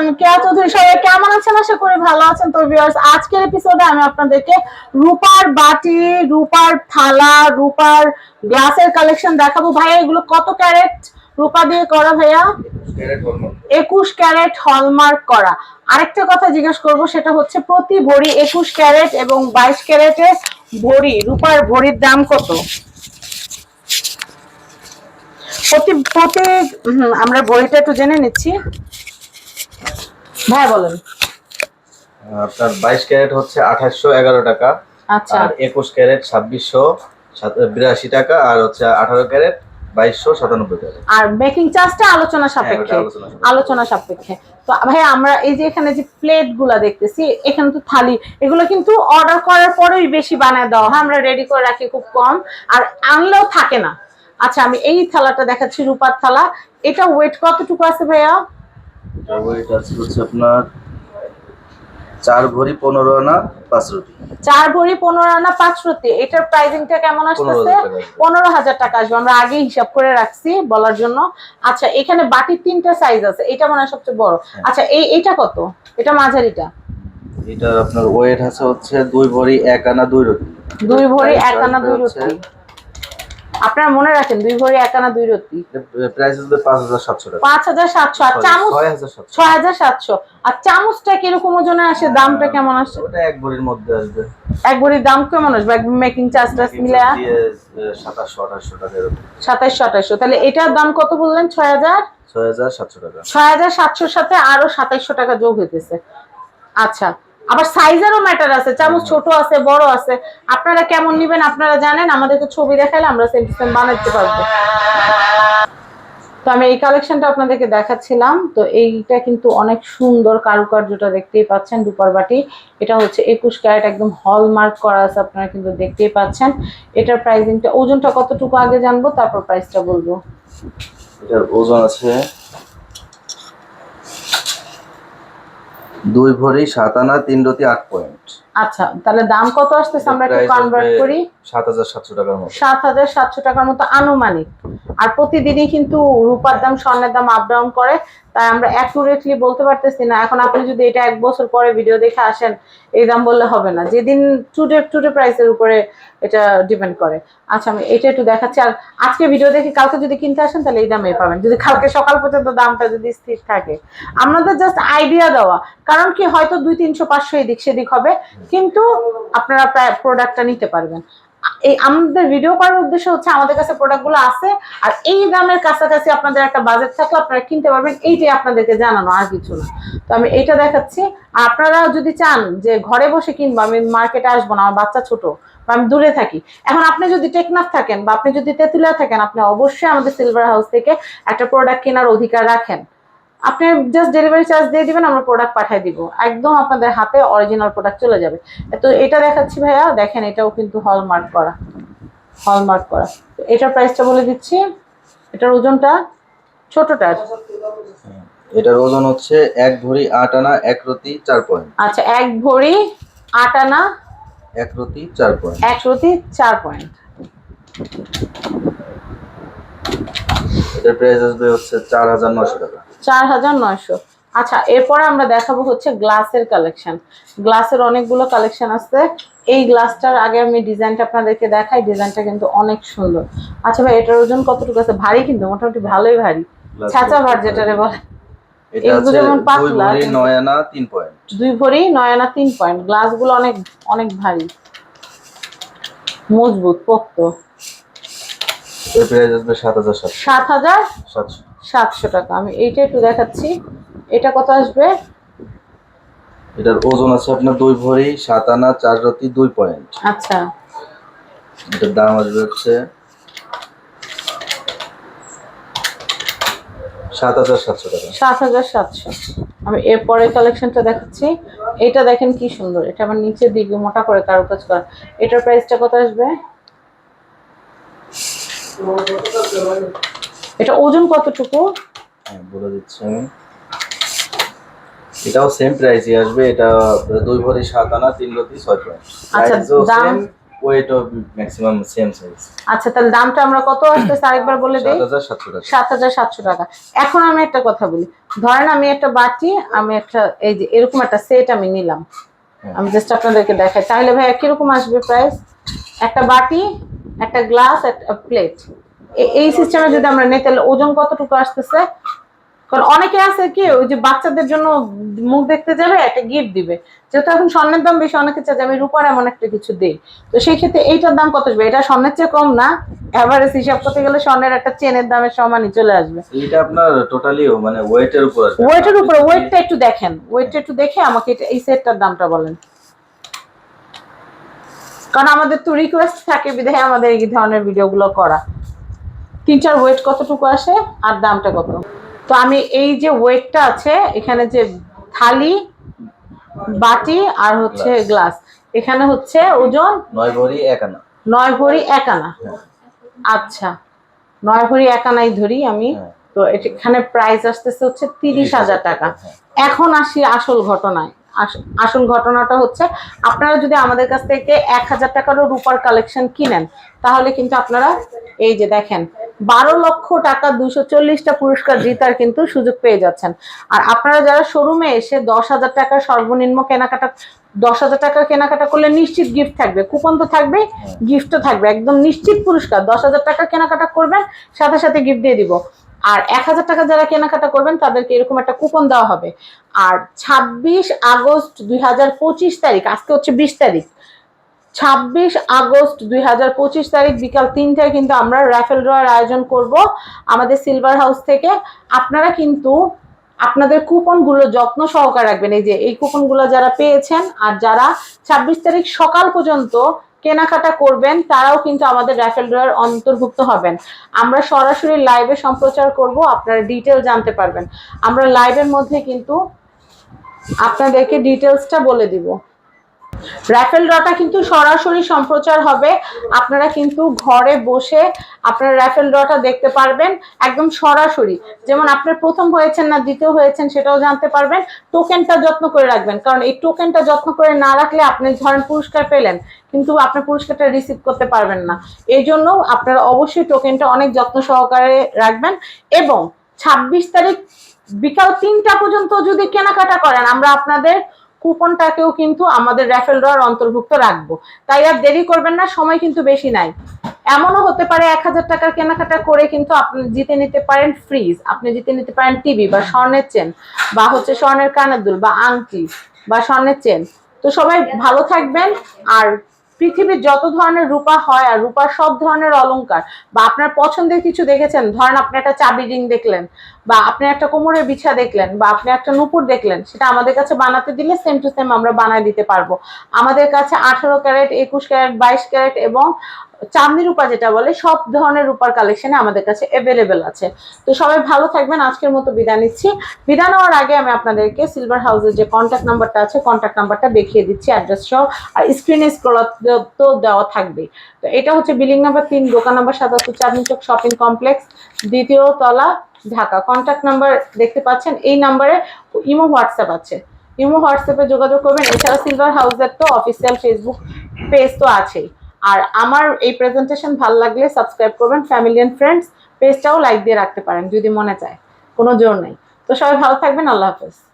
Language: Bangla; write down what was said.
আমি কেয়া চৌধুরী? সবাই কেমন আছেন? আশা করি ভালো আছেন। তো ভিউয়ার্স আজকের এপিসোডে আমি আপনাদেরকে রূপার বাটি, রূপার থালা, রূপার গ্লাসের কালেকশন দেখাবো। ভাইয়া, এগুলো কত ক্যারেট রূপা দিয়ে করা ভাইয়া? একুশ ক্যারেট হলমার্ক করা। আরেকটা কথা জিজ্ঞেস করব, সেটা হচ্ছে প্রতি ভরি একুশ ক্যারেট এবং বাইশ ক্যারেটের ভরি, রূপার ভরির দাম কত? প্রতি প্রতি আমরা ভরিটা একটু জেনে নিচ্ছি। ভাই বলেন। আপনার বাইশ ক্যারেট হচ্ছে আঠাশশো এগারো টাকা আচ্ছা। আর একুশ ক্যারেট ছাব্বিশশো বিরাশি টাকা আর হচ্ছে আঠারো ক্যারেট বাইশশো সাতানব্বই টাকা। আর মেকিং চার্জটা আলোচনা সাপেক্ষে। হ্যাঁ, আলোচনা সাপেক্ষে। তো ভাই আমরা এই যে এখানে যে প্লেটগুলা দেখতেছি এখানে তো থালি। এগুলো কিন্তু অর্ডার করার পরেই বেশি বানায় দেওয়া হয়। আমরা রেডি করে রাখি খুব কম। আর আনলেও থাকে না। আচ্ছা আমি এই থালাটা দেখাচ্ছি রূপার থালা। এটা ওয়েট কতটুকু আছে ভাইয়া? এটা হচ্ছে আপনার চার ভরি পনেরো আনা পাঁচ রুটি। চার ভরি পনেরো আনা পাঁচ রতি এটার প্রাইসিংটা কেমন আসতেছে? 15,000 টাকা আসবে। পনেরো হাজার টাকা আসবে। আমরা আগে হিসাব করে রাখছি বলার জন্য। আচ্ছা এখানে বাটির তিনটা সাইজ আছে। এটা মনে হয় সবচেয়ে বড়। হ্যাঁ। আচ্ছা এই এটা কত? এটা মাঝারিটা? এটার আপনার ওয়েট আছে হচ্ছে দুই ভরি এক আনা দুই রুটি। দুই ভরি এক আনা দুই রতি আপনারা মনে রাখেন দুই ভরি এক আনা দুই রতি। প্রাইস পাঁচ হাজার সাতশো টাকা। পাঁচ হাজার সাতশো আর চামচ ছয় হাজার সাতশো। আর চামচটা কীরকম ওজনে আসে দামটা কেমন আসে? ওটা এক ভরির মধ্যে আসবে। এক ভরির দাম কেমন আসবে? মেকিং চার্জ টার্জ মিলে সাতাশশো আঠাশশো টাকা এরকম। সাতাইশশো আঠাইশশো। তাহলে এটার দাম কত বললেন? ছয় হাজার? ছয় হাজার সাতশো টাকা। ছয় হাজার সাতশোর সাথে আরও সাতাইশশো টাকা যোগ হইতেছে। আচ্ছা আবার সাইজেরও ম্যাটার আছে চামচ ছোট আছে বড় আছে। আপনারা কেমন নিবেন আপনারা জানেন আমাদেরকে ছবি দেখালে আমরা সেম সেম বানাতে পারব। তো আমি এই কালেকশনটা আপনাদেরকে দেখাচ্ছিলাম তো এইটা কিন্তু অনেক সুন্দর কারুকার্যটা দেখতেই পাচ্ছেন দুপার বাটি এটা হচ্ছে একুশ ক্যারেট একদম হলমার্ক করা আছে আপনারা কিন্তু দেখতেই পাচ্ছেন। এটার প্রাইসিংটা ওজনটা কতটুকু আগে জানব তারপর প্রাইসটা বলব। এটার ওজন আছে দুই ভরি সাত আনা তিন রতি আট পয়েন্ট। আচ্ছা তাহলে দাম কত আসতেছে? আমরা একটু কনভার্ট করি। সাত হাজার সাতশো টাকার মতো। সাত হাজার সাতশো টাকার মতো আনুমানিক। আর প্রতিদিনই কিন্তু রূপার দাম স্বর্ণের দাম আপ ডাউন করে। তাই আমরা অ্যাকুরেটলি বলতে পারতেছি না। এখন আপনি যদি এটা এক বছর পরে ভিডিও দেখে আসেন এই দাম বললে হবে না। যেদিন টুডে টুডে প্রাইসের উপরে এটা ডিপেন্ড করে। আচ্ছা আমি এটা একটু দেখাচ্ছি। আর আজকে ভিডিও দেখে কালকে যদি কিনতে আসেন তাহলে এই দামে পাবেন। যদি কালকে সকাল পর্যন্ত দামটা যদি স্থির থাকে। আমাদের জাস্ট আইডিয়া দেওয়া। কারণ কি হয়তো দুই তিনশো পাঁচশো এদিক সেদিক হবে। কিন্তু আপনারা প্রোডাক্টটা নিতে পারবেন। এই আমাদের ভিডিও করার উদ্দেশ্য হচ্ছে আমাদের কাছে প্রোডাক্টগুলো আছে, আর এই দামের কাছাকাছি আপনাদের একটা বাজেট থাকলে আপনারা কিনতে পারবেন, এইটাই আপনাদেরকে জানানো, আর কিছু না। তো আমি এইটা দেখাচ্ছি। আর আপনারা যদি চান যে ঘরে বসে কিনবো, আমি মার্কেটে আসব না, আমার বাচ্চা ছোট, বা আমি দূরে থাকি। এখন আপনি যদি টেকনাফ থাকেন বা আপনি যদি তেঁতুলিয়া থাকেন, আপনি অবশ্যই আমাদের সিলভার হাউস থেকে একটা প্রোডাক্ট কেনার অধিকার রাখেন। আপনি জাস্ট ডেলিভারি চার্জ দিয়ে দিবেন আমরা প্রোডাক্ট পাঠিয়ে দিব। একদম আপনাদের হাতে অরিজিনাল প্রোডাক্ট চলে যাবে। তো এটা দেখাচ্ছি ভাইয়া দেখেন এটাও কিন্তু হলমার্ক করা। হলমার্ক করা। এটার প্রাইসটা বলে দিচ্ছি। এটার ওজনটা ছোটটার এটার ওজন হচ্ছে এক ভরি আট আনা এক রতি চার পয়েন্ট। আচ্ছা এক ভরি আট আনা এক রতি চার পয়েন্ট। এক রতি চার পয়েন্ট। এটার প্রাইস আসবে হচ্ছে চার হাজার নশো টাকা। চার হাজার নয়শো। আচ্ছা এরপরে আমরা দেখাবো হচ্ছে গ্লাসের কালেকশন। গ্লাসের অনেকগুলো কালেকশন আছে। এই গ্লাসটার আগে আমি ডিজাইনটা আপনাদেরকে দেখাই ডিজাইনটা কিন্তু অনেক সুন্দর। আচ্ছা ভাই এটার ওজন কতটুকু আছে? ভারী কিন্তু মোটামুটি ভালোই ভারী। ছাঁচা ভার। যেটারে বলে। দুই ভরি কিন্তু- তিন পয়েন্ট। গ্লাসগুলো অনেক অনেক ভারী। মজবুত পোক্ত। সাত হাজার সাতশো। সাতশো টাকা। আমি এইটা একটু দেখাচ্ছি। এটা কত আসবে? এটার ওজন আছে আপনার দুই ভরি সাত আনা চার রতি দুই পয়েন্ট। আচ্ছা। এটার দাম আসবে হচ্ছে সাত হাজার সাতশো টাকা। সাত হাজার সাতশো। আমি এরপরে কালেকশনটা দেখাচ্ছি। এটা দেখেন কি সুন্দর। এটা আমার নিচের দিকে মোটা করা এটার প্রাইসটা কত আসবে? এটা ওজন কতটুকু? হ্যাঁ বলে দিচ্ছি আমি। এটাও সেম প্রাইসই আসবে। এটা দুই ভরি সাত আনা তিন রতি ছয় পয়েন্ট। আচ্ছা, দাম? ওয়েটও ম্যাক্সিমাম সেম সাইজ আচ্ছা তাহলে দামটা আমরা কত আসতেছে? আরেকবার বলে দিই। হাজার সাতশো টাকা। সাত হাজার সাতশো টাকা। এখন আমি একটা কথা বলি। ধরেন আমি একটা বাটি আমি একটা এই যে এরকম একটা সেট আমি নিলাম। হ্যাঁ। আমি জাস্ট আপনাদেরকে দেখাই। তাহলে ভাই কীরকম আসবে প্রাইস একটা বাটি একটা গ্লাস একটা প্লেট এই সিস্টেমে যদি আমরা নিই তাহলে ওজন কতটুকু আসতেছে? কারণ অনেকে আছে কি ওই যে বাচ্চাদের জন্য মুখ দেখতে যাবে একটা গিফট দিবে। যেহেতু এখন স্বর্ণের দাম বেশি অনেকে যে আমি রূপার এমন একটা কিছু দিই। তো সেই ক্ষেত্রে এইটার দাম কত আসবে? এটা স্বর্ণের চেয়ে কম না? এভারেজ হিসাব করতে গেলে স্বর্ণের একটা চেনের দামের সমানই চলে আসবে। এইটা আপনার টোটালি মানে ওয়েটের উপর ওয়েটের উপরে ওয়েটটা একটু দেখেন। ওয়েটটা একটু দেখে আমাকে এটা এই সেটটার দামটা বলেন। কারণ আমাদের তো রিকোয়েস্ট থাকে বিধায় আমাদের এই ধরনের ভিডিওগুলো করা। তিন চার ওয়েট কতটুকু আসে আর দামটা কত? তো আমি এই যে ওয়েটটা আছে এখানে যে থালি বাটি আর হচ্ছে গ্লাস এখানে হচ্ছে ওজন নয় ভরি এক আনা। নয় ভরি এক আনা। আচ্ছা নয় ভরি এক আনাই ধরি আমি। হ্যাঁ। তো এখানে প্রাইস আসতেছে হচ্ছে তিরিশ হাজার টাকা হ্যাঁ। এখন আসি আসল ঘটনায়। আস- আসল ঘটনাটা হচ্ছে আপনারা যদি আমাদের কাছ থেকে এক হাজার টাকারও রূপার কালেকশন কিনেন তাহলে কিন্তু আপনারা এই যে দেখেন বারো লক্ষ টাকা দুশো চল্লিশটা পুরস্কার জিতার কিন্তু সুযোগ পেয়ে যাচ্ছেন। আর আপনারা যারা শোরুমে এসে দশ হাজার টাকা সর্বনিম্ন কেনাকাটা দশ হাজার টাকার কেনাকাটা করলে নিশ্চিত গিফট থাকবে। কুপন তো থাকবে গিফটও থাকবে। একদম নিশ্চিত পুরস্কার। দশ হাজার টাকা কেনাকাটা করবেন সাথে সাথে গিফট দিয়ে দিব। আর এক হাজার টাকা যারা কেনাকাটা করবেন তাদেরকে এরকম একটা কুপন দেওয়া হবে। আর ছাব্বিশ আগস্ট দুই হাজার পঁচিশ তারিখ আজকে হচ্ছে বিশ তারিখ ছাব্বিশ আগস্ট দুই হাজার পঁচিশ তারিখ বিকাল তিনটায় কিন্তু আমরা র্যাফেল ড্রয়ের আয়োজন করব আমাদের সিলভার হাউস থেকে। আপনারা কিন্তু আপনাদের কুপনগুলো যত্ন সহকারে রাখবেন। এই যে এই কুপনগুলো যারা পেয়েছেন আর যারা ছাব্বিশ তারিখ সকাল পর্যন্ত কেনাকাটা করবেন, তারাও কিন্তু আমাদের র্যাফেল ড্রয়ের অন্তর্ভুক্ত হবেন। আমরা সরাসরি লাইভে সম্প্রচার করব, আপনারা ডিটেল জানতে পারবেন। আমরা লাইভের মধ্যে কিন্তু আপনাদেরকে ডিটেলসটা বলে দিব। র্যাফেল ড্রটা কিন্তু সরাসরি সম্প্রচার হবে। আপনারা কিন্তু ঘরে বসে আপনারা র্যাফেল ড্রটা দেখতে পারবেন, একদম সরাসরি। যেমন আপনার প্রথম হয়েছেন না, দ্বিতীয় হয়েছেন, সেটাও জানতে পারবেন। টোকেনটা যত্ন করে রাখবেন, কারণ এই টোকেনটা যত্ন করে না রাখলে আপনি ধরেন পুরস্কার পেলেন, কিন্তু আপনার পুরস্কারটা রিসিভ করতে পারবেন না। এই জন্য আপনারা অবশ্যই টোকেনটা অনেক যত্ন সহকারে রাখবেন এবং ছাব্বিশ তারিখ বিকাল তিনটা পর্যন্ত যদি কেনাকাটা করেন, আমরা আপনাদের কুপনটাকেও কিন্তু আমাদের র্যাফেল ড্রয়ার অন্তর্ভুক্ত রাখব। তাই আর দেরি করবেন না, সময় কিন্তু বেশি নাই। এমনও হতে পারে এক হাজার টাকার কেনাকাটা করে কিন্তু আপনি জিতে নিতে পারেন ফ্রিজ আপনি জিতে নিতে পারেন টিভি বা স্বর্ণের চেন বা হচ্ছে স্বর্ণের কানাদুল দুল, বা আংটি, বা স্বর্ণের চেন তো সবাই ভালো থাকবেন, আর পৃথিবীর যত ধরনের রূপা হয় আর রূপা সব ধরনের অলংকার, বা আপনার পছন্দের কিছু দেখেছেন, ধরেন আপনি একটা চাবি রিং দেখলেন, বা আপনি একটা কোমরের বিছা দেখলেন, বা আপনি একটা নুপুর দেখলেন, সেটা আমাদের কাছে বানাতে দিলে সেম টু সেম আমরা বানায় দিতে পারব। আমাদের কাছে আঠারো ক্যারেট, একুশ ক্যারেট, বাইশ ক্যারেট এবং চাঁদনি রূপা যেটা বলে, সব ধরনের রূপার কালেকশনে আমাদের কাছে অ্যাভেলেবেল আছে। তো সবাই ভালো থাকবেন, আজকের মতো বিদায় নিচ্ছি। বিদায় নেওয়ার আগে আমি আপনাদেরকে সিলভার হাউসের যে কন্ট্যাক্ট নাম্বারটা আছে কন্ট্যাক্ট নাম্বারটা দেখিয়ে দিচ্ছি অ্যাড্রেস সহ। আর স্ক্রিনে স্ক্রল তো দেওয়া থাকবে তো এটা হচ্ছে বিল্ডিং নাম্বার তিন, দোকান নাম্বার সাতাত্তর, চাঁদনি চক শপিং কমপ্লেক্স দ্বিতীয় তলা, ঢাকা। কন্ট্যাক্ট নাম্বার দেখতে পাচ্ছেন, এই নাম্বারে ইমো হোয়াটসঅ্যাপ আছে। ইমো হোয়াটসঅ্যাপে যোগাযোগ করবেন। এছাড়া সিলভার হাউসের তো অফিসিয়াল ফেসবুক পেজ তো আছেই। আর আমার এই প্রেজেন্টেশন ভালো লাগলে সাবস্ক্রাইব করবেন ফ্যামিলি অ্যান্ড ফ্রেন্ডস পেজটাও লাইক দিয়ে রাখতে পারেন যদি মনে চায়। কোনো জোর নেই। তো সবাই ভালো থাকবেন, আল্লাহ হাফেজ।